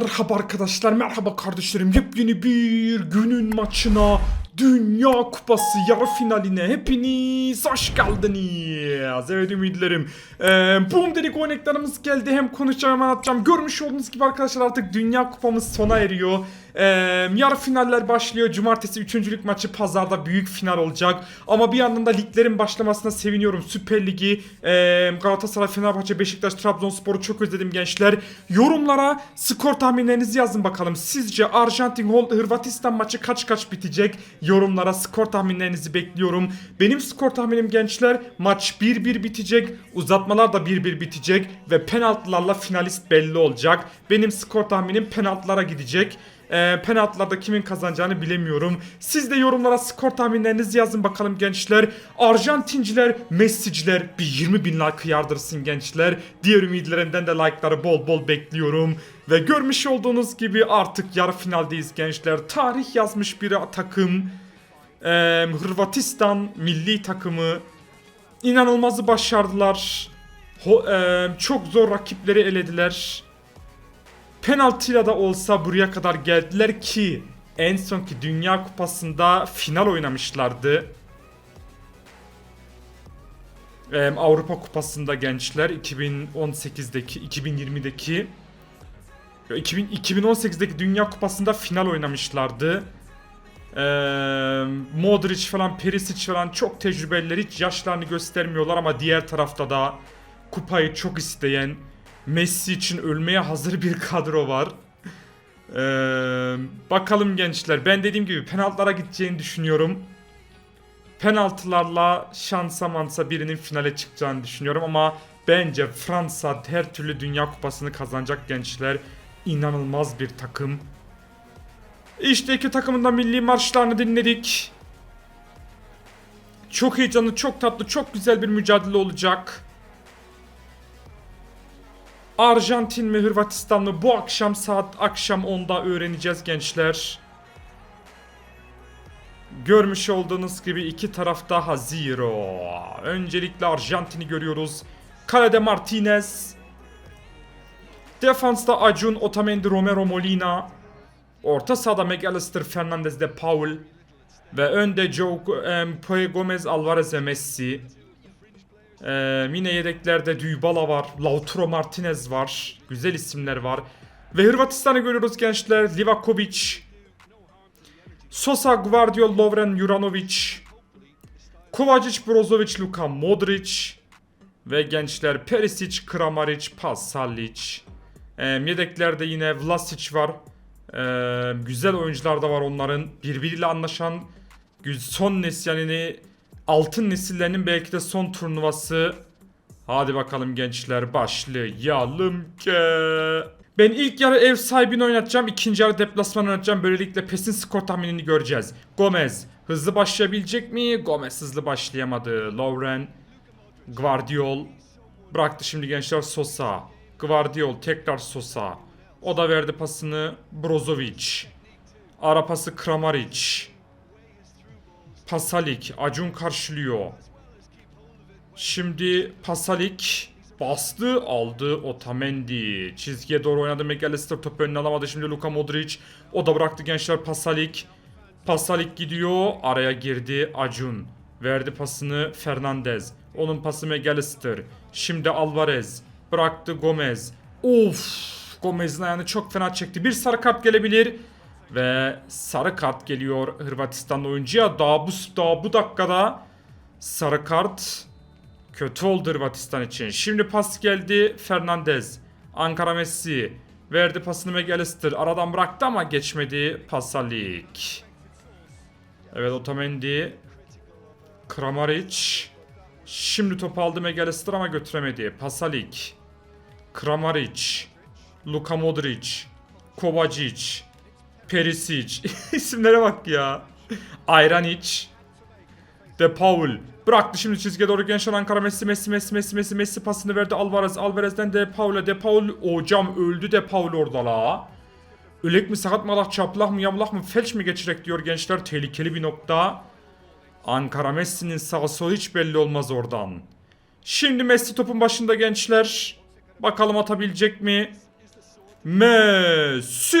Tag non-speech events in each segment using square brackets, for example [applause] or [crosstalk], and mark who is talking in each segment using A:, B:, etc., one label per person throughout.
A: Merhaba arkadaşlar, merhaba kardeşlerim. Yepyeni bir günün maçına, Dünya Kupası yarı finaline hepiniz hoş geldiniz. Evet ümitlerim. Ee, boom dedik oynaklarımız geldi. Hem konuşacağım hem anlatacağım. Görmüş olduğunuz gibi arkadaşlar artık Dünya Kupamız sona eriyor. Ee, yarı finaller başlıyor. Cumartesi üçüncülük maçı pazarda büyük final olacak. Ama bir yandan da liglerin başlamasına seviniyorum. Süper Ligi, ee, Galatasaray, Fenerbahçe, Beşiktaş, Trabzonspor'u çok özledim gençler. Yorumlara skor tahminlerinizi yazın bakalım. Sizce Arjantin, Hırvatistan maçı kaç kaç bitecek? Yorumlara skor tahminlerinizi bekliyorum. Benim skor tahminim gençler maç 1-1 bitecek. Uzatmalar da 1-1 bitecek. Ve penaltılarla finalist belli olacak. Benim skor tahminim penaltılara gidecek. Ee, penaltılarda kimin kazanacağını bilemiyorum. Siz de yorumlara skor tahminlerinizi yazın bakalım gençler. Arjantinciler, Messi'ciler bir 20 bin like yardırsın gençler. Diğer ümitlerimden de like'ları bol bol bekliyorum. Ve görmüş olduğunuz gibi artık yarı finaldeyiz gençler. Tarih yazmış bir takım. Ee, Hırvatistan milli takımı inanılmazı başardılar. Ho- ee, çok zor rakipleri elediler. Penaltıyla da olsa buraya kadar geldiler ki en sonki Dünya Kupası'nda final oynamışlardı. Ee, Avrupa Kupası'nda gençler 2018'deki 2020'deki Yo, 2000, 2018'deki Dünya Kupası'nda final oynamışlardı. Ee, Modric falan, Perisic falan çok tecrübeliler hiç yaşlarını göstermiyorlar ama diğer tarafta da kupayı çok isteyen Messi için ölmeye hazır bir kadro var. Ee, bakalım gençler. Ben dediğim gibi penaltılara gideceğini düşünüyorum. Penaltılarla şansa mansa birinin finale çıkacağını düşünüyorum ama bence Fransa her türlü Dünya Kupası'nı kazanacak gençler. İnanılmaz bir takım. İşte iki takımın da milli marşlarını dinledik. Çok heyecanlı, çok tatlı, çok güzel bir mücadele olacak. Arjantin mi Hırvatistan mı bu akşam saat akşam 10'da öğreneceğiz gençler. Görmüş olduğunuz gibi iki tarafta Haziro. Öncelikle Arjantin'i görüyoruz. Kalede Martinez. Defansta Acun, Otamendi, Romero, Molina. Orta sahada McAllister, Fernandez de Paul. Ve önde Joe Pue Gomez, Alvarez ve Messi. Ee, yine yedeklerde Dybala var. Lautaro Martinez var. Güzel isimler var. Ve Hırvatistan'ı görüyoruz gençler. Livakovic. Sosa, Gvardiol, Lovren, Juranovic. Kovacic, Brozovic, Luka Modric. Ve gençler Perisic, Kramaric, Pasalic. Ee, yedeklerde yine Vlasic var. Ee, güzel oyuncular da var onların. Birbiriyle anlaşan son nesil yani altın nesillerinin belki de son turnuvası. Hadi bakalım gençler başlayalım ki. Ben ilk yarı ev sahibini oynatacağım. ikinci yarı deplasman oynatacağım. Böylelikle PES'in skor tahminini göreceğiz. Gomez hızlı başlayabilecek mi? Gomez hızlı başlayamadı. Lovren, Guardiol. Bıraktı şimdi gençler Sosa. Guardiol tekrar Sosa. O da verdi pasını Brozovic. Ara pası Kramaric. Pasalik. Acun karşılıyor. Şimdi Pasalik bastı aldı Otamendi. Çizgiye doğru oynadı McAllister topu önüne alamadı. Şimdi Luka Modric. O da bıraktı gençler Pasalik. Pasalik gidiyor. Araya girdi Acun. Verdi pasını Fernandez. Onun pası McAllister. Şimdi Alvarez. Bıraktı Gomez. Of. Gomez'in ayağını çok fena çekti. Bir sarı kart gelebilir. Ve sarı kart geliyor Hırvatistanlı oyuncuya. Daha bu, daha bu dakikada sarı kart kötü oldu Hırvatistan için. Şimdi pas geldi Fernandez. Ankara Messi. Verdi pasını McAllister. Aradan bıraktı ama geçmedi. Pasalik. Evet Otamendi. Kramaric. Şimdi topu aldı McAllister ama götüremedi. Pasalik. Kramaric. Luka Modric. Kovacic. Perisic. [laughs] İsimlere bak ya. Ayranic. De Paul. Bıraktı şimdi çizgiye doğru gençler Ankara Messi Messi Messi Messi Messi Messi pasını verdi Alvarez. Alvarez'den De Paul'a De Paul. Hocam öldü De Paul orada la. Ölek mi sakat mı Allah çaplak mı yamlak mı felç mi geçirek diyor gençler. Tehlikeli bir nokta. Ankara Messi'nin sağ solu hiç belli olmaz oradan. Şimdi Messi topun başında gençler. Bakalım atabilecek mi? Messi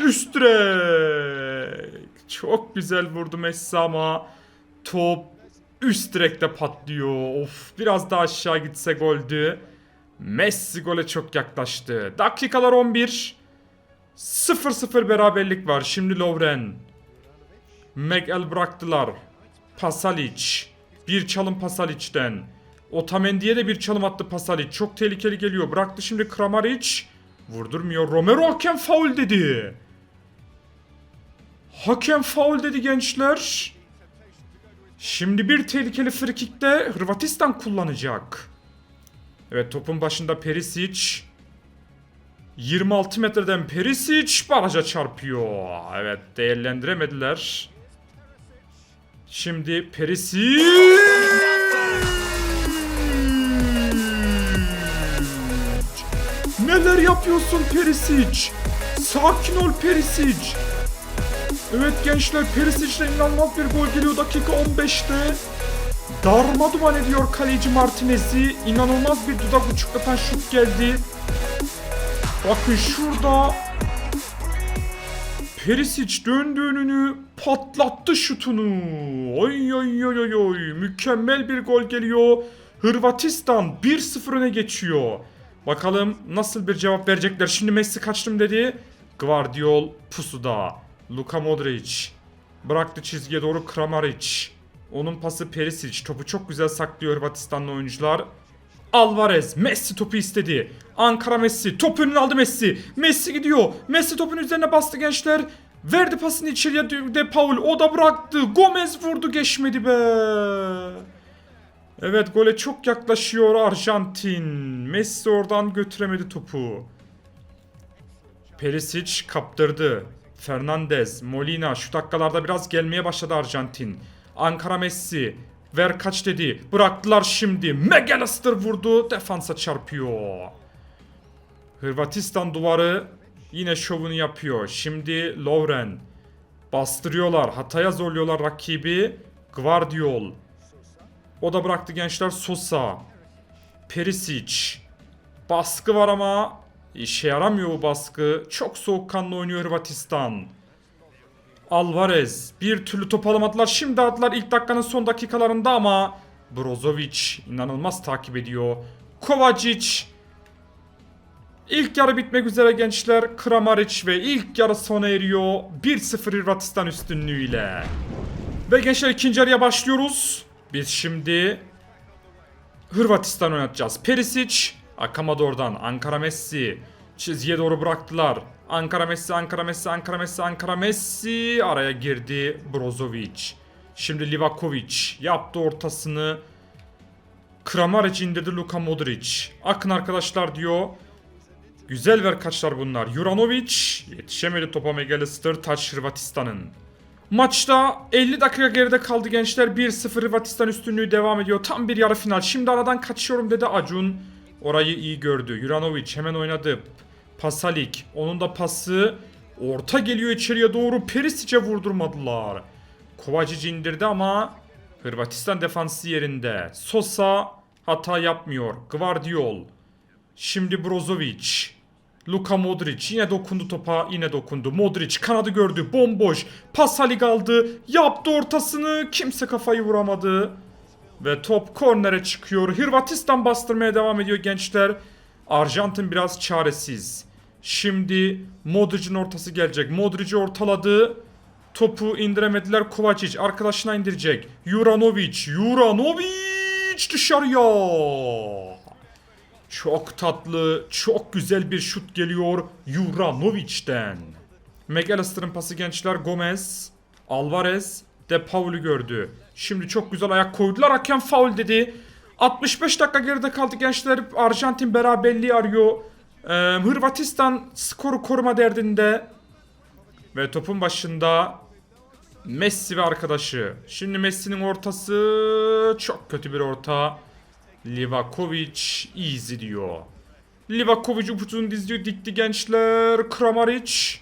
A: üst direk. Çok güzel vurdu Messi ama top üst direkte patlıyor. Of biraz daha aşağı gitse goldü. Messi gole çok yaklaştı. Dakikalar 11. 0-0 beraberlik var. Şimdi Lovren. Megel bıraktılar. Pasalic. Bir çalım Pasalic'den. Otamendi'ye de bir çalım attı Pasalic. Çok tehlikeli geliyor. Bıraktı şimdi Kramaric. Vurdurmuyor. Romero hakem faul dedi. Hakem faul dedi gençler. Şimdi bir tehlikeli frikikte Hırvatistan kullanacak. Evet topun başında Perisic. 26 metreden Perisic baraja çarpıyor. Evet değerlendiremediler. Şimdi Perisic. Neler yapıyorsun Perisic? Sakin ol Perisic. Evet gençler Perisic'le inanılmaz bir gol geliyor dakika 15'te. Darma duman ediyor kaleci Martinez'i. İnanılmaz bir dudak uçuklatan şut geldi. Bakın şurada Perisic döndüğünü patlattı şutunu. Oy oy oy oy oy. Mükemmel bir gol geliyor. Hırvatistan 1-0 öne geçiyor. Bakalım nasıl bir cevap verecekler. Şimdi Messi kaçtım dedi. Guardiol pusuda. Luka Modric. Bıraktı çizgiye doğru Kramaric. Onun pası Perisic. Topu çok güzel saklıyor Hırvatistanlı oyuncular. Alvarez Messi topu istedi. Ankara Messi top önüne aldı Messi. Messi gidiyor. Messi topun üzerine bastı gençler. Verdi pasını içeriye de Paul o da bıraktı. Gomez vurdu geçmedi be. Evet gole çok yaklaşıyor Arjantin. Messi oradan götüremedi topu. Perisic kaptırdı. Fernandez, Molina şu dakikalarda biraz gelmeye başladı Arjantin. Ankara Messi. Ver kaç dedi. Bıraktılar şimdi. McAllister vurdu. Defansa çarpıyor. Hırvatistan duvarı yine şovunu yapıyor. Şimdi Lovren. Bastırıyorlar. Hataya zorluyorlar rakibi. Guardiol. O da bıraktı gençler Sosa. Perisic. Baskı var ama işe yaramıyor bu baskı. Çok soğukkanlı oynuyor Hırvatistan. Alvarez bir türlü top alamadılar. Şimdi aldılar ilk dakikanın son dakikalarında ama Brozovic inanılmaz takip ediyor. Kovacic İlk yarı bitmek üzere gençler. Kramaric ve ilk yarı sona eriyor. 1-0 Hırvatistan üstünlüğüyle. Ve gençler ikinci yarıya başlıyoruz. Biz şimdi Hırvatistan oynatacağız. Perisic, Akamador'dan Ankara Messi çizgiye doğru bıraktılar. Ankara Messi, Ankara Messi, Ankara Messi, Ankara Messi araya girdi Brozovic. Şimdi Livakovic yaptı ortasını. Kramaric indirdi Luka Modric. Akın arkadaşlar diyor. Güzel ver kaçlar bunlar. Juranovic yetişemedi topa McAllister taç Hırvatistan'ın. Maçta 50 dakika geride kaldı gençler. 1-0 Hırvatistan üstünlüğü devam ediyor. Tam bir yarı final. Şimdi aradan kaçıyorum dedi Acun. Orayı iyi gördü. Juranovic hemen oynadı. Pasalik. Onun da pası. Orta geliyor içeriye doğru. Perisic'e vurdurmadılar. Kovacic indirdi ama Hırvatistan defansı yerinde. Sosa hata yapmıyor. Guardiol. Şimdi Brozovic. Luka Modric yine dokundu topa yine dokundu. Modric kanadı gördü bomboş. Pasalik aldı. Yaptı ortasını. Kimse kafayı vuramadı. Ve top kornere çıkıyor. Hırvatistan bastırmaya devam ediyor gençler. Arjantin biraz çaresiz. Şimdi Modric'in ortası gelecek. Modric'i ortaladı. Topu indiremediler. Kovacic arkadaşına indirecek. Juranovic. Juranovic dışarıya. Çok tatlı, çok güzel bir şut geliyor Juranovic'den. McAllister'ın pası gençler Gomez, Alvarez, De Paul'ü gördü. Şimdi çok güzel ayak koydular. Hakem faul dedi. 65 dakika geride kaldı gençler. Arjantin beraberliği arıyor. Ee, Hırvatistan skoru koruma derdinde. Ve topun başında Messi ve arkadaşı. Şimdi Messi'nin ortası çok kötü bir orta. Livakovic easy diyor. Livakovic upuzun dizliyor dikti gençler. Kramaric.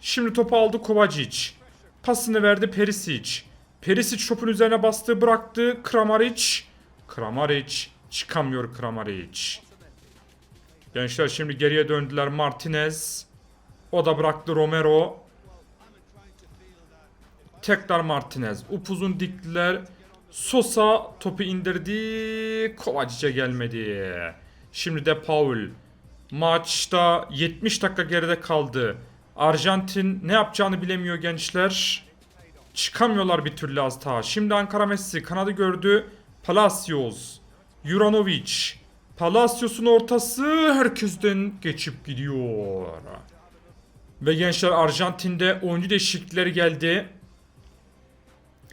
A: Şimdi topu aldı Kovacic. Pasını verdi Perisic. Perisic topun üzerine bastı bıraktı. Kramaric. Kramaric. Çıkamıyor Kramaric. Gençler şimdi geriye döndüler Martinez. O da bıraktı Romero. Tekrar Martinez. Upuzun diktiler. Sosa topu indirdi. Kovacic'e gelmedi. Şimdi de Paul. Maçta 70 dakika geride kaldı. Arjantin ne yapacağını bilemiyor gençler. Çıkamıyorlar bir türlü az daha. Şimdi Ankara Messi kanadı gördü. Palacios. Juranovic. Palacios'un ortası herkesten geçip gidiyor. Ve gençler Arjantin'de oyuncu değişiklikleri geldi.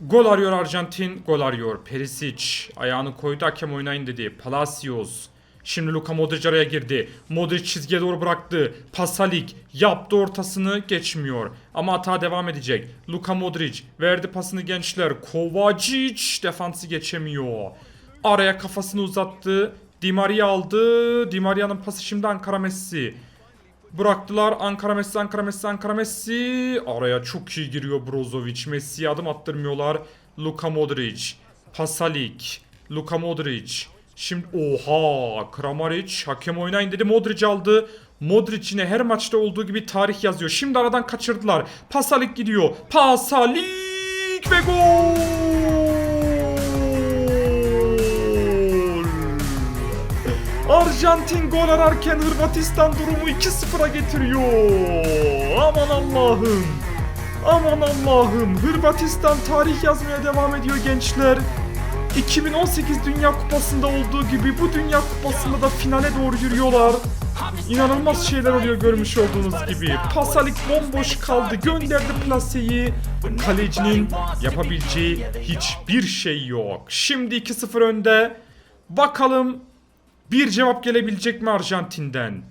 A: Gol arıyor Arjantin, gol arıyor. Perisic ayağını koydu hakem oynayın dedi. Palacios. Şimdi Luka Modric araya girdi. Modric çizgiye doğru bıraktı. Pasalik yaptı ortasını geçmiyor. Ama hata devam edecek. Luka Modric verdi pasını gençler. Kovacic defansı geçemiyor. Araya kafasını uzattı. Di Maria aldı. Di Maria'nın pası şimdi Ankara Messi. Bıraktılar Ankara Messi, Ankara Messi, Ankara Messi. Araya çok iyi giriyor Brozovic. Messi'ye adım attırmıyorlar. Luka Modric. Pasalik. Luka Modric. Şimdi oha Kramaric hakem oynayın dedi Modric aldı. Modric yine her maçta olduğu gibi tarih yazıyor. Şimdi aradan kaçırdılar. Pasalik gidiyor. Pasalik ve gol. Arjantin gol ararken Hırvatistan durumu 2-0'a getiriyor. Aman Allah'ım. Aman Allah'ım. Hırvatistan tarih yazmaya devam ediyor gençler. 2018 Dünya Kupası'nda olduğu gibi bu Dünya Kupası'nda da finale doğru yürüyorlar. İnanılmaz şeyler oluyor görmüş olduğunuz gibi. Pasalik bomboş kaldı. Gönderdi plaseyi. Kalecinin yapabileceği hiçbir şey yok. Şimdi 2-0 önde. Bakalım bir cevap gelebilecek mi Arjantin'den?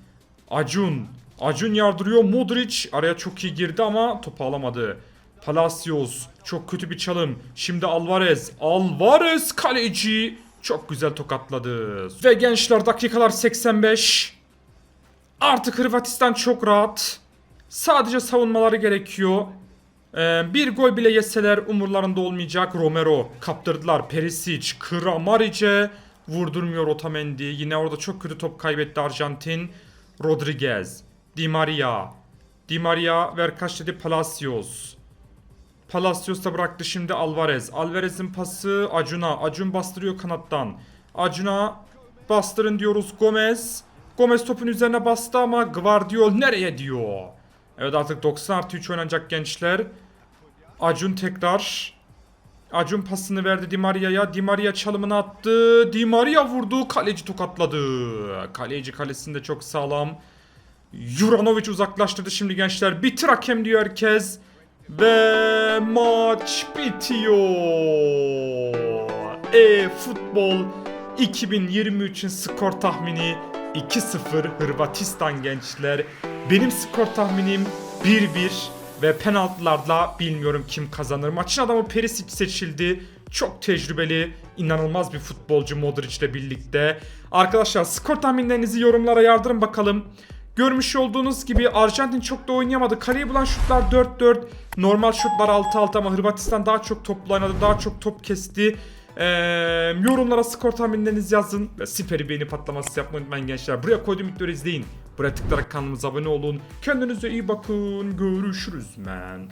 A: Acun. Acun yardırıyor. Modric araya çok iyi girdi ama topu alamadı. Palacios. Çok kötü bir çalım. Şimdi Alvarez. Alvarez kaleci. Çok güzel tokatladı. Ve gençler dakikalar 85. Artık Hırvatistan çok rahat. Sadece savunmaları gerekiyor. Ee, bir gol bile yeseler umurlarında olmayacak. Romero kaptırdılar. Perisic, Kramaric'e vurdurmuyor Otamendi. Yine orada çok kötü top kaybetti Arjantin. Rodriguez, Di Maria. Di Maria ver kaç dedi Palacios. Palacios da bıraktı şimdi Alvarez. Alvarez'in pası Acun'a. Acun bastırıyor kanattan. Acun'a bastırın diyoruz Gomez. Gomez topun üzerine bastı ama Guardiol nereye diyor. Evet artık 90 artı 3 oynanacak gençler. Acun tekrar. Acun pasını verdi Di Maria'ya. Di Maria çalımını attı. Di Maria vurdu. Kaleci tokatladı. Kaleci kalesinde çok sağlam. Juranovic uzaklaştırdı şimdi gençler. Bitir hakem diyor herkes. Ve maç bitiyor. E futbol 2023'ün skor tahmini 2-0 Hırvatistan gençler. Benim skor tahminim 1-1 ve penaltılarla bilmiyorum kim kazanır. Maçın adamı Perisic seçildi. Çok tecrübeli, inanılmaz bir futbolcu Modric ile birlikte. Arkadaşlar skor tahminlerinizi yorumlara yardırın bakalım. Görmüş olduğunuz gibi Arjantin çok da oynayamadı. Kaleyi bulan şutlar 4-4. Normal şutlar 6-6 ama Hırvatistan daha çok toplu. Daha çok top kesti. Ee, yorumlara skor tahminlerinizi yazın. Siperi beğeni patlaması yapmayı unutmayın gençler. Buraya koyduğum videoları izleyin. Buraya tıklayarak kanalımıza abone olun. Kendinize iyi bakın. Görüşürüz man.